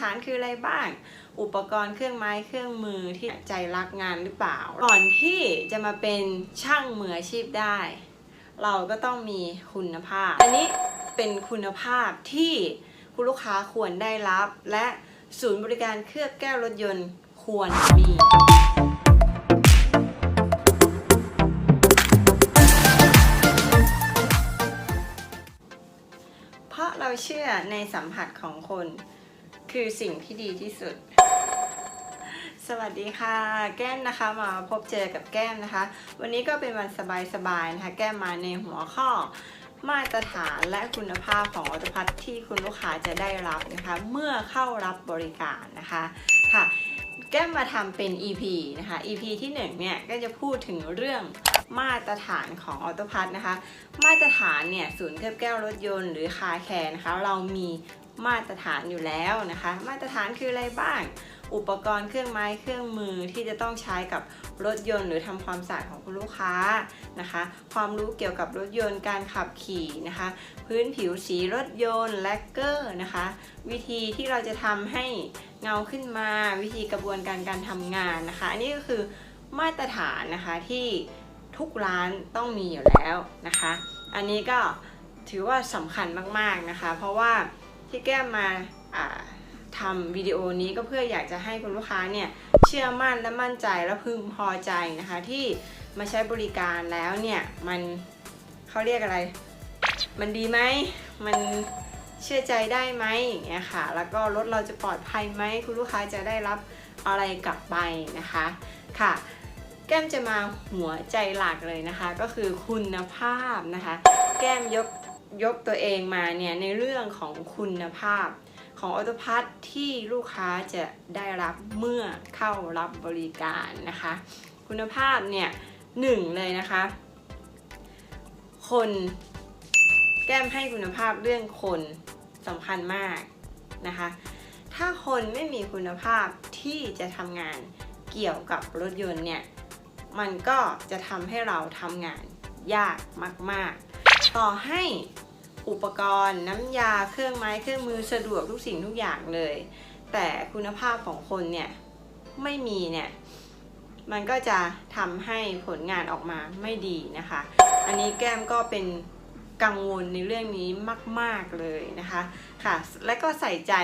ฐานคืออะไรบ้าง อุปกรณ์เครื่องไม้เครื่องมือที่ใจรักงานหรือเปล่า ก่อนที่จะมาเป็นช่างมืออาชีพได้ เราก็ต้องมีคุณภาพ อันนี้เป็นคุณภาพที่คุณลูกค้าควรได้รับ และศูนย์บริการเคลือบแก้วรถยนต์ควรมีเพราะเราเชื่อในสัมผัสของคน คือสิ่งที่ดีที่สุด สวัสดีค่ะ แก้มนะคะ มาพบเจอกับแก้มนะคะ วันนี้ก็เป็นวันสบายๆนะคะ แก้มมาในหัวข้อมาตรฐานและคุณภาพของออโตพัทที่คุณลูกค้าจะได้รับนะคะ เมื่อเข้ารับบริการนะคะค่ะ แก้มมาทำเป็น EP นะคะ EP ที่1เนี่ยก็จะพูดถึงเรื่องมาตรฐานของออโตพัทนะคะ มาตรฐานเนี่ยศูนย์เคลือบแก้วรถยนต์หรือคาแคร์นะคะ เรามี มาตรฐานอยู่แล้วนะคะ มาตรฐานคืออะไรบ้าง อุปกรณ์เครื่องไม้เครื่องมือที่จะต้องใช้กับรถยนต์หรือทำความสะอาดของคุณลูกค้านะคะ ความรู้เกี่ยวกับรถยนต์การขับขี่นะคะ พื้นผิวสีรถยนต์แลกเกอร์นะคะ วิธีที่เราจะทำให้เงาขึ้นมาวิธีกระบวนการการทำงานนะคะ อันนี้ก็คือมาตรฐานนะคะที่ทุกร้านต้องมีอยู่แล้วนะคะ อันนี้ก็ถือว่าสำคัญมากๆนะคะ เพราะว่า ที่แก้มมาทำวิดีโอนี้ก็เพื่ออยากจะให้คุณลูกค้าเนี่ยเชื่อมั่นและมั่นใจและพึงพอใจนะคะ ที่มาใช้บริการแล้วเนี่ยมันเขาเรียกอะไร มันดีไหมมันเชื่อใจได้ไหมอย่างเงี้ยค่ะ แล้วก็รถเราจะปลอดภัยไหมคุณลูกค้าจะได้รับอะไรกลับไปนะคะค่ะ แก้มจะมาหัวใจหลักเลยนะคะ ก็คือคุณภาพนะคะ แก้มยก ยกตัวเองมาเนี่ยในเรื่องของคุณภาพของออโตพัทที่ลูกค้าจะได้รับเมื่อเข้ารับบริการนะคะ คุณภาพเนี่ยหนึ่งเลยนะคะ คนแก้มให้คุณภาพเรื่องคนสำคัญมากนะคะ ถ้าคนไม่มีคุณภาพที่จะทำงานเกี่ยวกับรถยนต์เนี่ย มันก็จะทำให้เราทำงานยากมาก ๆ ต่อให้อุปกรณ์น้ำยาเครื่องไม้เครื่องมือสะดวกทุกสิ่งทุกอย่างเลย แต่คุณภาพของคนเนี่ยไม่มีเนี่ยมันก็จะทำให้ผลงานออกมาไม่ดีนะคะ อันนี้แก้มก็เป็นกังวลในเรื่องนี้มาก ๆเลยนะคะค่ะ และก็ใส่ใจ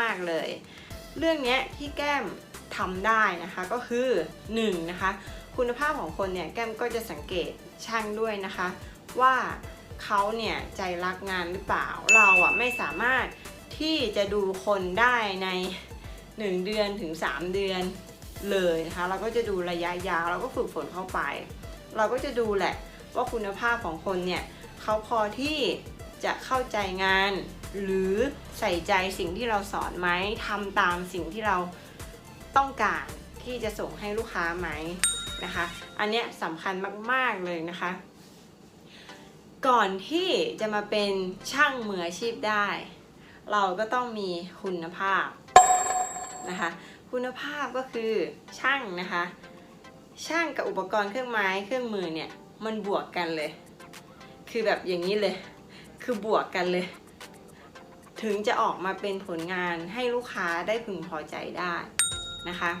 มากๆเลย เรื่องนี้ที่แก้มทำได้นะคะก็คือ1นะคะคุณภาพของคนเนี่ยแก้มก็จะสังเกตช่างด้วยนะคะ ว่า เขาเนี่ยใจรักงานหรือเปล่า เราอะไม่สามารถที่จะดูคนได้ใน 1 เดือนถึง 3 เดือนเลยนะคะเราก็จะดูระยะยาวเราก็ฝึกฝนเข้าไป เราก็จะดูแหละว่าคุณภาพของคนเนี่ยเขาพอที่จะเข้าใจงาน หรือใส่ใจสิ่งที่เราสอนไหมทำตามสิ่งที่เราต้องการที่จะส่งให้ลูกค้าไหมนะคะ อันเนี้ยสำคัญมาก ๆ เลยนะคะ ก่อนที่จะมาเป็นช่างมืออาชีพได้ เราก็ต้องมีคุณภาพนะคะ คุณภาพก็คือช่างนะคะ ช่างกับอุปกรณ์เครื่องไม้เครื่องมือเนี่ยมันบวกกันเลย คือแบบอย่างนี้เลย คือบวกกันเลย ถึงจะออกมาเป็นผลงานให้ลูกค้าได้พึงพอใจได้นะคะ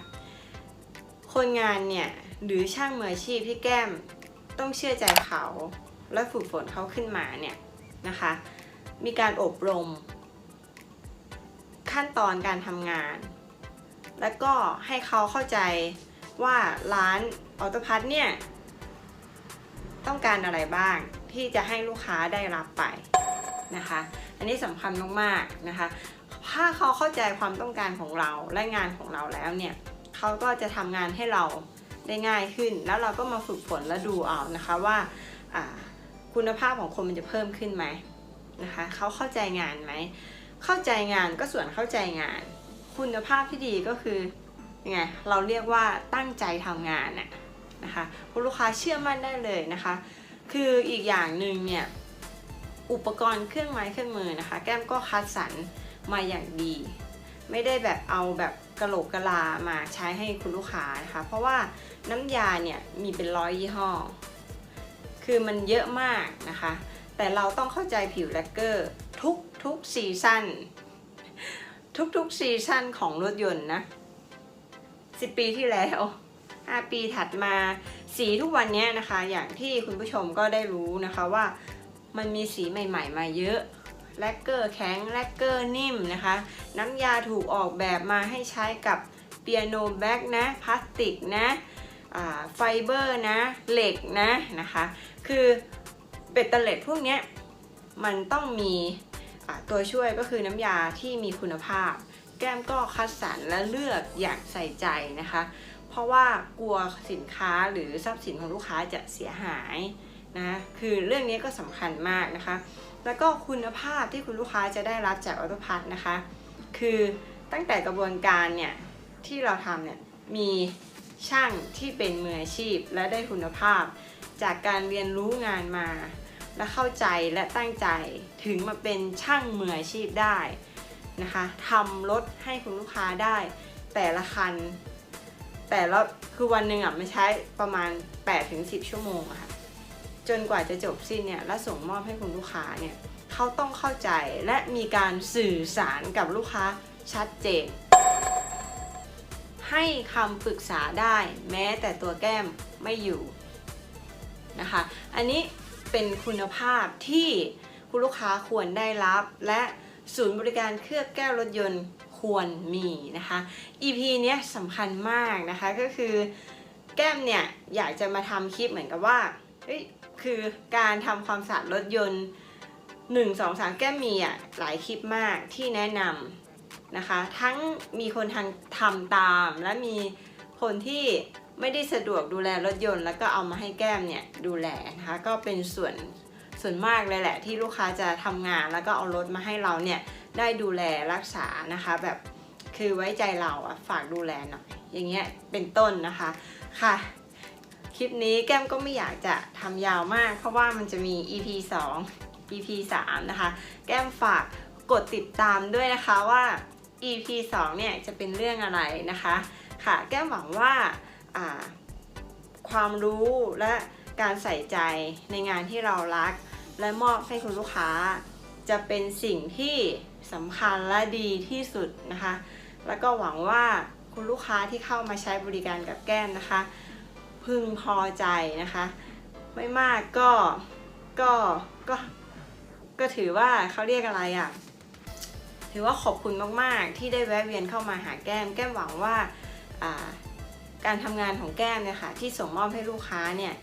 คนงานเนี่ยหรือช่างมืออาชีพที่แก้มต้องเชื่อใจเขา และฝึกฝนเขาขึ้นมาเนี่ยนะคะ มีการอบรม ขั้นตอนการทำงาน แล้วก็ให้เขาเข้าใจว่าร้านออโตพัทเนี่ยต้องการอะไรบ้างที่จะให้ลูกค้าได้รับไปนะคะ อันนี้สำคัญมากๆนะคะ ถ้าเขาเข้าใจความต้องการของเราและงานของเราแล้วเนี่ยเขาก็จะทำงานให้เราได้ง่ายขึ้น แล้วเราก็มาฝึกฝนและดูเอานะคะว่าอ่า คุณภาพของคนมันจะเพิ่มขึ้นไหมนะคะเขาเข้าใจงานไหม เข้าใจงานก็ส่วนเข้าใจงาน คุณภาพที่ดีก็คือยังไงเราเรียกว่าตั้งใจทำงานน่ะนะคะคุณลูกค้าเชื่อมั่นได้เลยนะคะ คืออีกอย่างหนึ่งเนี่ยอุปกรณ์เครื่องไม้เครื่องมือนะคะ แก้มก็คัดสรรมาอย่างดี ไม่ได้แบบเอาแบบกระโหลกกะลามาใช้ให้คุณลูกค้านะคะ เพราะว่าน้ำยาเนี่ยมีเป็นร้อยยี่ห้อ คือมันเยอะมากนะคะ แต่เราต้องเข้าใจผิวแลกเกอร์ทุกทุกซีซั่นทุกๆซีซั่นของรถยนต์นะ 10 ปีที่แล้ว 5 ปีถัดมาสีทุกวันนี้นะคะ อย่างที่คุณผู้ชมก็ได้รู้นะคะว่ามันมีสีใหม่ ๆ มาเยอะแลกเกอร์แข็งแลกเกอร์นิ่มนะคะ น้ำยาถูกออกแบบมาให้ใช้กับเปียโนแบ็กนะพลาสติกนะ ไฟเบอร์นะเหล็กนะนะคะ คือเบ็ดเตล็ดพวกนี้มันต้องมีอ่าตัวช่วยก็คือน้ำยาที่มีคุณภาพ แก้มก็คัดสรรและเลือกอย่างใส่ใจนะคะ เพราะว่ากลัวสินค้าหรือทรัพย์สินของลูกค้าจะเสียหายนะคือเรื่องนี้ก็สำคัญมากนะคะ แล้วก็คุณภาพที่คุณลูกค้าจะได้รับจากออโตพัทนะคะ คือตั้งแต่กระบวนการเนี่ยที่เราทำเนี่ยมี ช่างที่เป็นมืออาชีพและได้คุณภาพ จากการเรียนรู้งานมา และเข้าใจและตั้งใจถึงมาเป็นช่างมืออาชีพได้นะคะทำรถให้คุณลูกค้าได้ แต่ละคัน แต่ละคือวันหนึ่งอะมันใช้ประมาณ 8-10 ชั่วโมงค่ะจนกว่าจะจบสิ้นเนี่ยและส่งมอบให้คุณลูกค้าเนี่ยเขาต้องเข้าใจและมีการสื่อสารกับลูกค้าชัดเจน ให้คำปรึกษาได้แม้แต่ตัวแก้มไม่อยู่นะคะ อันนี้เป็นคุณภาพที่คุณลูกค้าควรได้รับ และศูนย์บริการเคลือบแก้วรถยนต์ควรมีนะคะ EP เนี้ยสำคัญมากนะคะก็คือแก้มเนี่ยอยากจะมาทำคลิปเหมือนกับว่าเฮ้ยคือการทำความสะอาดรถยนต์ 1 2 3 แก้มมีอะหลายคลิปมากที่แนะนำ นะคะ ทั้งมีคนทางทำตาม และมีคนที่ไม่ได้สะดวกดูแลรถยนต์ แล้วก็เอามาให้แก้มเนี่ยดูแลนะคะก็เป็นส่วนส่วนมากเลยแหละ ที่ลูกค้าจะทำงานแล้วก็เอารถมาให้เราเนี่ยได้ดูแลรักษานะคะ แบบคือไว้ใจเราอะฝากดูแลหน่อยอย่างเงี้ยเป็นต้นนะคะค่ะคลิปนี้แก้มก็ไม่อยากจะทำยาวมาก เพราะว่ามันจะมี EP 2 EP 3 นะคะ แก้มฝากกดติดตามด้วยนะคะว่า EP 2เนี่ยจะเป็นเรื่องอะไรนะคะ ค่ะแก้มหวังว่าาความรู้และการใส่ใจในงานที่เรารัก และมอบให้คุณลูกค้า จะเป็นสิ่งที่สำคัญและดีที่สุดนะคะ แล้วก็หวังว่าคุณลูกค้าที่เข้ามาใช้บริการกับแก้มนะคะ พึงพอใจนะคะ ไม่มากก็ก็ก็ก็ถือว่าเขาเรียกอะไรอะ่ะ ถือว่าขอบคุณมากๆ ที่ได้แวะเวียนเข้ามาหาแก้ม แก้มหวังว่าการทำงานของแก้มเนี่ยค่ะที่ส่งมอบให้ลูกค้าเนี่ย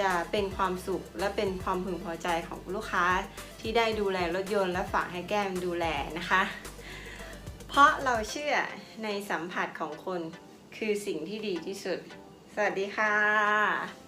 จะเป็นความสุขและเป็นความพึงพอใจของลูกค้าที่ได้ดูแลรถยนต์และฝากให้แก้มดูแลนะคะ เพราะเราเชื่อในสัมผัสของคนคือสิ่งที่ดีที่สุด สวัสดีค่ะ